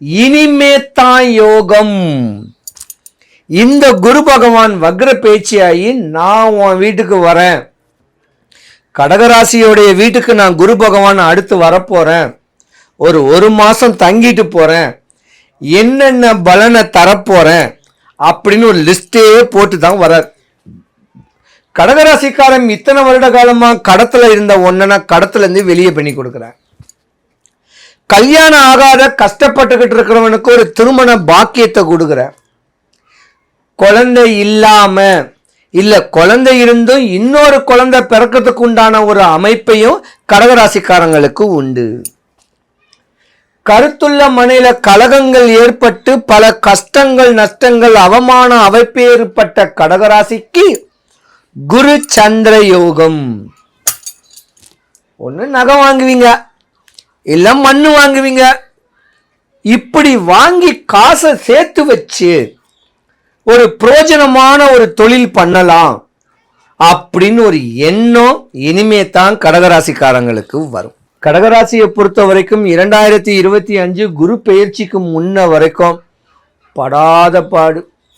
இனிமே யோகம். இந்த குரு பகவான் வக்ர பேச்சியாகி நான் உன் வீட்டுக்கு வரேன். கடகராசியோடைய வீட்டுக்கு நான் குரு பகவான் அடுத்து வரப்போகிறேன் ஒரு ஒரு மாதம் தங்கிட்டு போகிறேன் என்னென்ன பலனை தரப்போகிறேன் அப்படின்னு ஒரு லிஸ்ட்டே போட்டு தான் வரார். கடகராசிக்காரன் இத்தனை வருட காலமாக கடத்தில் இருந்த ஒன்றனை கடத்துலேருந்து வெளியே பண்ணி கொடுக்குறேன். கல்யாணம் ஆகாத கஷ்டப்பட்டுக்கிட்டு இருக்கிறவனுக்கு ஒரு திருமண பாக்கியத்தை கொடுக்குறேன் குழந்தை இல்லாமல் இல்லை குழந்தை இருந்தும் இன்னொரு குழந்தை பிறக்கிறதுக்கு உண்டான ஒரு அமைப்பையும் கடகராசிக்காரங்களுக்கு உண்டு. கருத்துள்ள மனையில கலகங்கள் ஏற்பட்டு பல கஷ்டங்கள் நஷ்டங்கள் அவமான அவப்பேற்பட்ட கடகராசிக்கு குரு சந்திர யோகம். ஒன்று நகை வாங்குவீங்க. இல்லை மண்ணு வாங்குவீங்க. இப்படி வாங்கி காசை சேர்த்து வச்சு ஒரு பிரயோஜனமான ஒரு தொழில் பண்ணலாம் அப்படின்னு ஒரு எண்ணம் இனிமே தான் கடகராசிக்காரங்களுக்கு வரும். கடகராசியை பொறுத்த வரைக்கும் இரண்டாயிரத்தி இருபத்தி அஞ்சு குரு பெயர்ச்சிக்கு முன்ன வரைக்கும் படாத பாடு.